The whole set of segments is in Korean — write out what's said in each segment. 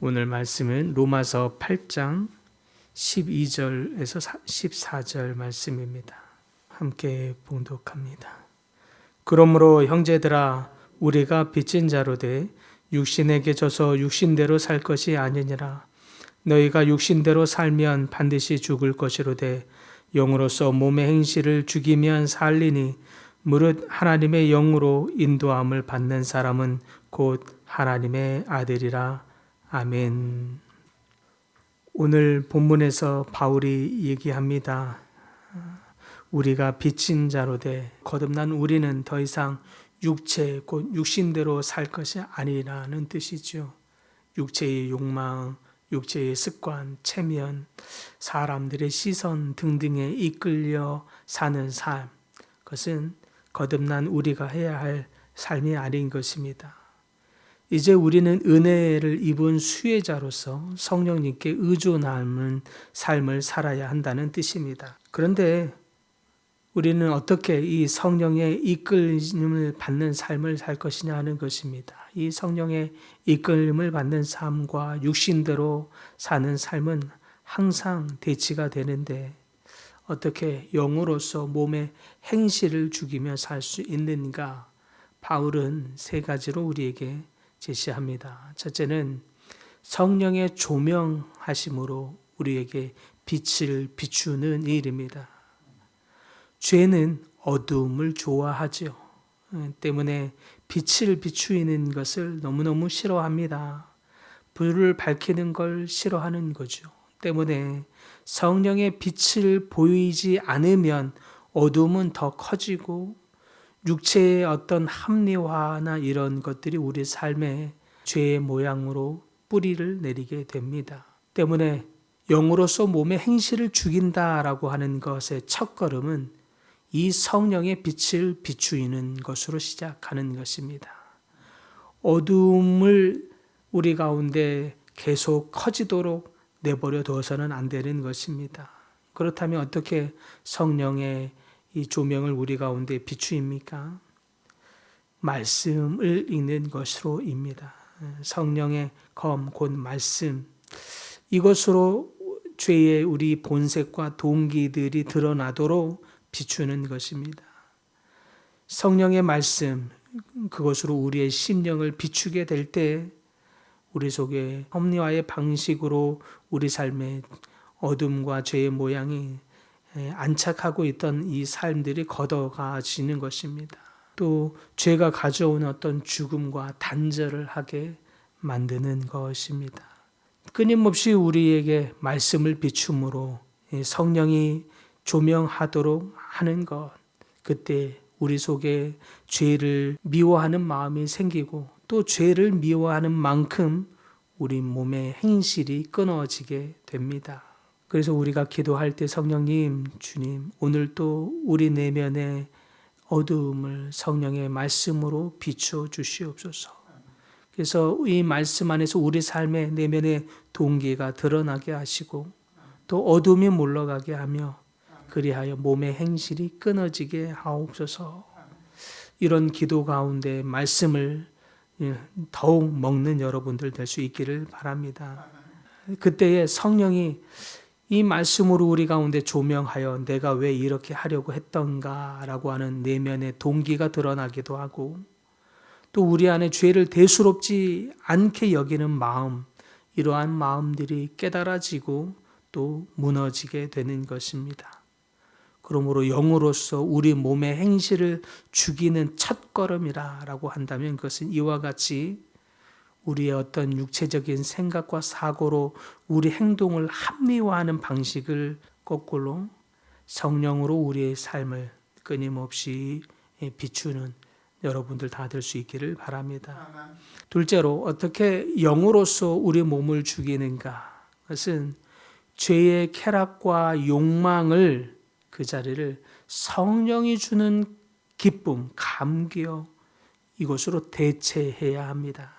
오늘 말씀은 로마서 8장 12절에서 14절 말씀입니다. 함께 봉독합니다. 그러므로 형제들아 우리가 빚진 자로 돼 육신에게 져서 육신대로 살 것이 아니니라 너희가 육신대로 살면 반드시 죽을 것이로되 영으로서 몸의 행실을 죽이면 살리니 무릇 하나님의 영으로 인도함을 받는 사람은 곧 하나님의 아들이라 아멘. 오늘 본문에서 바울이 얘기합니다. 우리가 빚진 자로 돼 거듭난 우리는 더 이상 육체 곧 육신대로 살 것이 아니라는 뜻이죠. 육체의 욕망, 육체의 습관, 체면, 사람들의 시선 등등에 이끌려 사는 삶. 그것은 거듭난 우리가 해야 할 삶이 아닌 것입니다. 이제 우리는 은혜를 입은 수혜자로서 성령님께 의존하는 삶을 살아야 한다는 뜻입니다. 그런데 우리는 어떻게 이 성령의 이끌림을 받는 삶을 살 것이냐 하는 것입니다. 이 성령의 이끌림을 받는 삶과 육신대로 사는 삶은 항상 대치가 되는데 어떻게 영으로서 몸의 행실을 죽이며 살 수 있는가? 바울은 세 가지로 우리에게 제시합니다. 첫째는 성령의 조명하심으로 우리에게 빛을 비추는 일입니다. 죄는 어둠을 좋아하죠. 때문에 빛을 비추이는 것을 너무너무 싫어합니다. 불을 밝히는 걸 싫어하는 거죠. 때문에 성령의 빛을 보이지 않으면 어둠은 더 커지고 육체의 어떤 합리화나 이런 것들이 우리 삶에 죄의 모양으로 뿌리를 내리게 됩니다. 때문에 영으로서 몸의 행실을 죽인다라고 하는 것의 첫 걸음은 이 성령의 빛을 비추이는 것으로 시작하는 것입니다. 어둠을 우리 가운데 계속 커지도록 내버려 두어서는 안 되는 것입니다. 그렇다면 어떻게 성령의 이 조명을 우리 가운데 비추입니까? 말씀을 읽는 것으로입니다. 성령의 검, 곧 말씀. 이것으로 죄의 우리 본색과 동기들이 드러나도록 비추는 것입니다. 성령의 말씀, 그것으로 우리의 심령을 비추게 될 때, 우리 속에 합리화의 방식으로 우리 삶의 어둠과 죄의 모양이 안착하고 있던 이 삶들이 걷어가지는 것입니다. 또 죄가 가져온 어떤 죽음과 단절을 하게 만드는 것입니다. 끊임없이 우리에게 말씀을 비춤으로 성령이 조명하도록 하는 것. 그때 우리 속에 죄를 미워하는 마음이 생기고 또 죄를 미워하는 만큼 우리 몸의 행실이 끊어지게 됩니다. 그래서 우리가 기도할 때 성령님, 주님, 오늘 또 우리 내면의 어두움을 성령의 말씀으로 비춰 주시옵소서. 그래서 이 말씀 안에서 우리 삶의 내면의 동기가 드러나게 하시고 또 어둠이 물러가게 하며 그리하여 몸의 행실이 끊어지게 하옵소서. 이런 기도 가운데 말씀을 더욱 먹는 여러분들 될 수 있기를 바랍니다. 그때에 성령이 이 말씀으로 우리 가운데 조명하여 내가 왜 이렇게 하려고 했던가라고 하는 내면의 동기가 드러나기도 하고 또 우리 안에 죄를 대수롭지 않게 여기는 마음, 이러한 마음들이 깨달아지고 또 무너지게 되는 것입니다. 그러므로 영으로서 우리 몸의 행실을 죽이는 첫 걸음이라고 한다면 그것은 이와 같이 우리의 어떤 육체적인 생각과 사고로 우리 행동을 합리화하는 방식을 거꾸로 성령으로 우리의 삶을 끊임없이 비추는 여러분들 다 될 수 있기를 바랍니다. 둘째로 어떻게 영으로서 우리 몸을 죽이는가? 그것은 죄의 쾌락과 욕망을 그 자리를 성령이 주는 기쁨, 감격 이것으로 대체해야 합니다.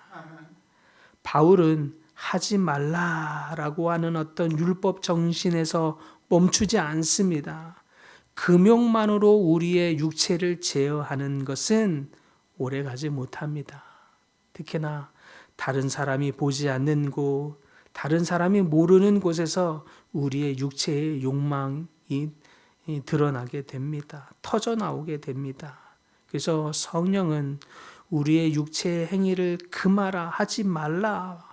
바울은 하지 말라라고 하는 어떤 율법 정신에서 멈추지 않습니다. 금욕만으로 우리의 육체를 제어하는 것은 오래 가지 못합니다. 특히나 다른 사람이 보지 않는 곳, 다른 사람이 모르는 곳에서 우리의 육체의 욕망이 드러나게 됩니다. 터져 나오게 됩니다. 그래서 성령은 우리의 육체의 행위를 금하라 하지 말라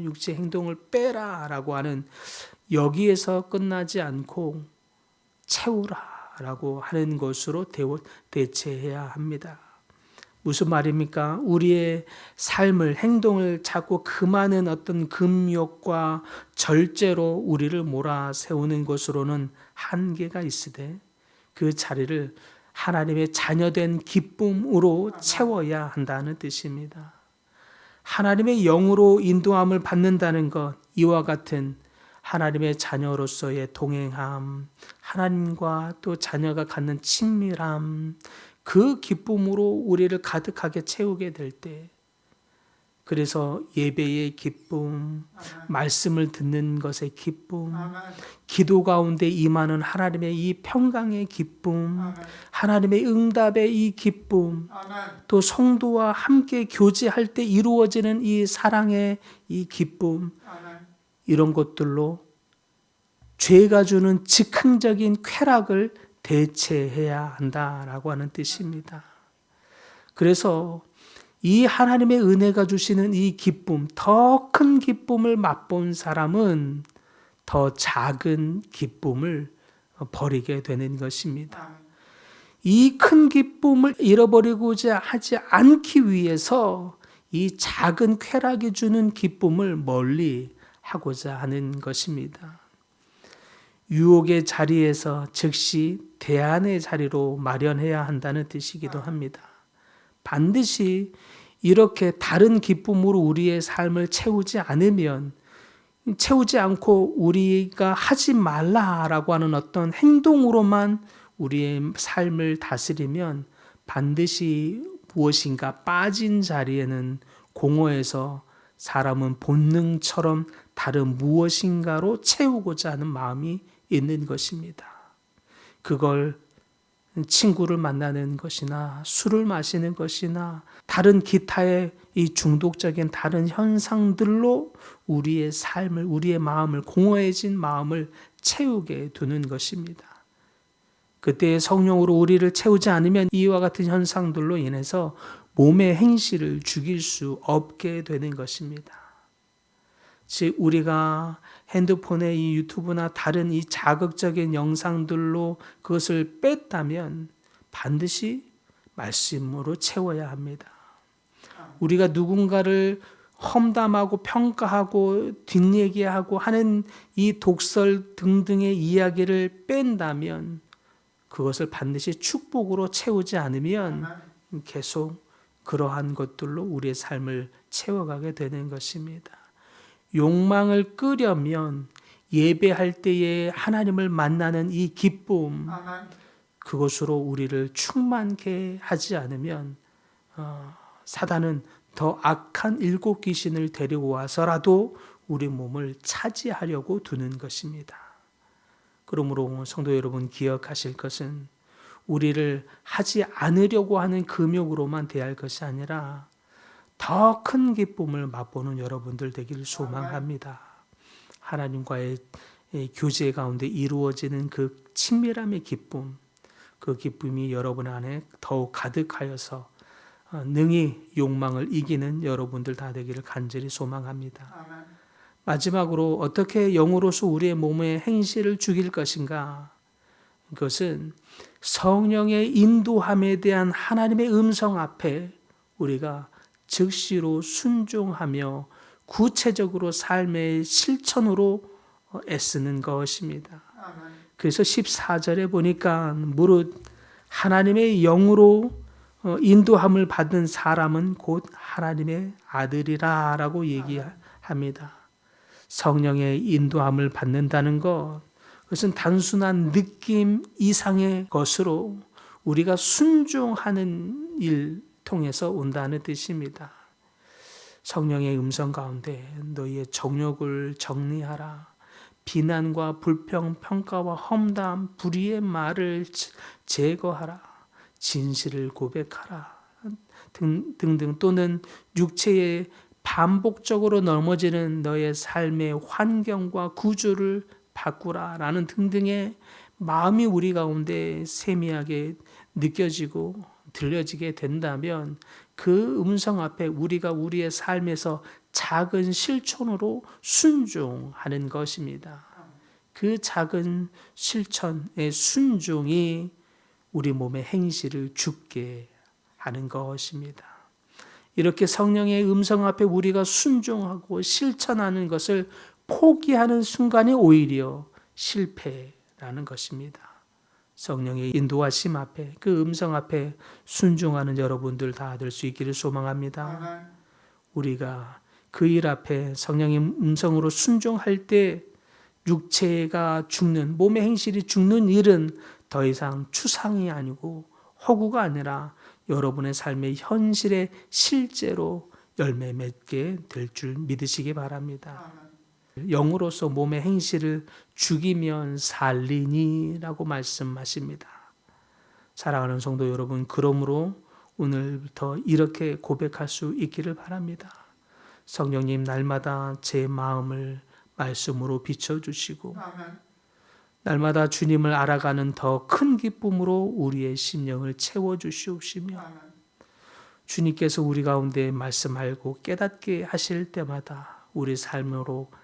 육체 행동을 빼라라고 하는 여기에서 끝나지 않고 채우라라고 하는 것으로 대체해야 합니다. 무슨 말입니까? 우리의 삶을 행동을 자꾸 금하는 어떤 금욕과 절제로 우리를 몰아 세우는 것으로는 한계가 있으되 그 자리를 하나님의 자녀된 기쁨으로 채워야 한다는 뜻입니다. 하나님의 영으로 인도함을 받는다는 것, 이와 같은 하나님의 자녀로서의 동행함, 하나님과 또 자녀가 갖는 친밀함, 그 기쁨으로 우리를 가득하게 채우게 될 때, 그래서 예배의 기쁨, 말씀을 듣는 것의 기쁨, 기도 가운데 임하는 하나님의 이 평강의 기쁨, 하나님의 응답의 이 기쁨, 또 성도와 함께 교제할 때 이루어지는 이 사랑의 이 기쁨, 이런 것들로 죄가 주는 즉흥적인 쾌락을 대체해야 한다라고 하는 뜻입니다. 그래서 이 하나님의 은혜가 주시는 이 기쁨, 더 큰 기쁨을 맛본 사람은 더 작은 기쁨을 버리게 되는 것입니다. 이 큰 기쁨을 잃어버리고자 하지 않기 위해서 이 작은 쾌락이 주는 기쁨을 멀리 하고자 하는 것입니다. 유혹의 자리에서 즉시 대안의 자리로 마련해야 한다는 뜻이기도 합니다. 반드시 이렇게 다른 기쁨으로 우리의 삶을 채우지 않으면 채우지 않고 우리가 하지 말라라고 하는 어떤 행동으로만 우리의 삶을 다스리면 반드시 무엇인가 빠진 자리에는 공허해서 사람은 본능처럼 다른 무엇인가로 채우고자 하는 마음이 있는 것입니다. 그걸 친구를 만나는 것이나 술을 마시는 것이나 다른 기타의 이 중독적인 다른 현상들로 우리의 삶을, 우리의 마음을, 공허해진 마음을 채우게 두는 것입니다. 그때 성령으로 우리를 채우지 않으면 이와 같은 현상들로 인해서 몸의 행실을 죽일 수 없게 되는 것입니다. 즉, 우리가 핸드폰의 이 유튜브나 다른 이 자극적인 영상들로 그것을 뺐다면 반드시 말씀으로 채워야 합니다. 우리가 누군가를 험담하고 평가하고 뒷얘기하고 하는 이 독설 등등의 이야기를 뺀다면 그것을 반드시 축복으로 채우지 않으면 계속 그러한 것들로 우리의 삶을 채워가게 되는 것입니다. 욕망을 끄려면 예배할 때에 하나님을 만나는 이 기쁨 그것으로 우리를 충만케 하지 않으면 어, 사단은 더 악한 일곱 귀신을 데리고 와서라도 우리 몸을 차지하려고 두는 것입니다. 그러므로 성도 여러분 기억하실 것은 우리를 하지 않으려고 하는 금욕으로만 대할 것이 아니라 더 큰 기쁨을 맛보는 여러분들 되기를 소망합니다. 하나님과의 교제 가운데 이루어지는 그 친밀함의 기쁨, 그 기쁨이 여러분 안에 더욱 가득하여서 어, 능히 욕망을 이기는 여러분들 다 되기를 간절히 소망합니다. 마지막으로 어떻게 영으로서 우리의 몸의 행실을 죽일 것인가? 그것은 성령의 인도함에 대한 하나님의 음성 앞에 우리가 즉시로 순종하며 구체적으로 삶의 실천으로 애쓰는 것입니다. 그래서 14절에 보니까 무릇 하나님의 영으로 인도함을 받은 사람은 곧 하나님의 아들이라라고 얘기합니다. 성령의 인도함을 받는다는 것, 그것은 단순한 느낌 이상의 것으로 우리가 순종하는 일 통해서 온다는 뜻입니다. 성령의 음성 가운데 너희의 정욕을 정리하라. 비난과 불평, 평가와 험담, 불의의 말을 제거하라. 진실을 고백하라. 등, 등등 또는 육체의 반복적으로 넘어지는 너의 삶의 환경과 구조를 바꾸라 라는 등등의 마음이 우리 가운데 세미하게 느껴지고 들려지게 된다면 그 음성 앞에 우리가 우리의 삶에서 작은 실천으로 순종하는 것입니다. 그 작은 실천의 순종이 우리 몸의 행실을 죽게 하는 것입니다. 이렇게 성령의 음성 앞에 우리가 순종하고 실천하는 것을 포기하는 순간이 오히려 실패라는 것입니다. 성령의 인도하심 앞에 그 음성 앞에 순종하는 여러분들 다 될 수 있기를 소망합니다. 우리가 그 일 앞에 성령의 음성으로 순종할 때 육체가 죽는 몸의 행실이 죽는 일은 더 이상 추상이 아니고 허구가 아니라 여러분의 삶의 현실에 실제로 열매 맺게 될 줄 믿으시기 바랍니다. 영으로서 몸의 행실을 죽이면 살리니라고 말씀하십니다. 사랑하는 성도 여러분, 그러므로 오늘부터 이렇게 고백할 수 있기를 바랍니다. 성령님 날마다 제 마음을 말씀으로 비춰주시고 날마다 주님을 알아가는 더 큰 기쁨으로 우리의 심령을 채워주시옵시며 주님께서 우리 가운데 말씀하고 깨닫게 하실 때마다 우리 삶으로 어,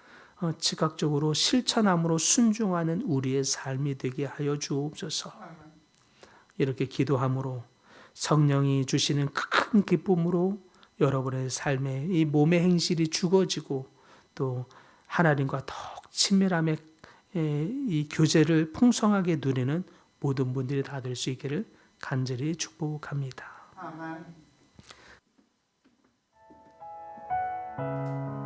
어, 즉각적으로 실천함으로 순종하는 우리의 삶이 되게 하여 주옵소서. 이렇게 기도함으로 성령이 주시는 큰 기쁨으로 여러분의 삶에 이 몸의 행실이 죽어지고 또 하나님과 더 친밀함의 이 교제를 풍성하게 누리는 모든 분들이 다 될 수 있기를 간절히 축복합니다. 아멘.